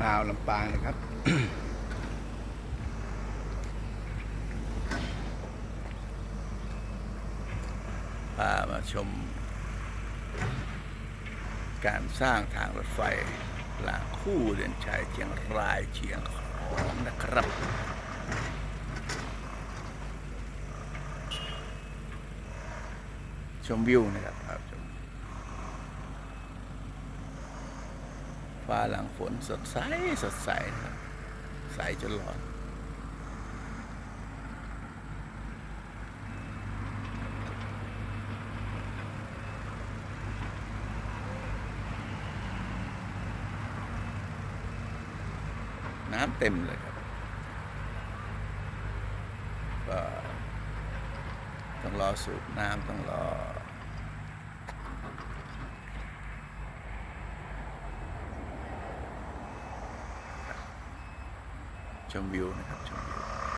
นาวลำปางนะครับ พามาชม การสร้างทางรถไฟหลางคู่เดินชายเชียงรายเชียงของนะครับชมวิวนะครับครับชม ฟ้าหลังฝนสดใสสดใสครับใสจนร้อนน้ำเต็มเลยครับก็ต้องรอสูบน้ำต้องรอ ชมวิวนะครับชมวิว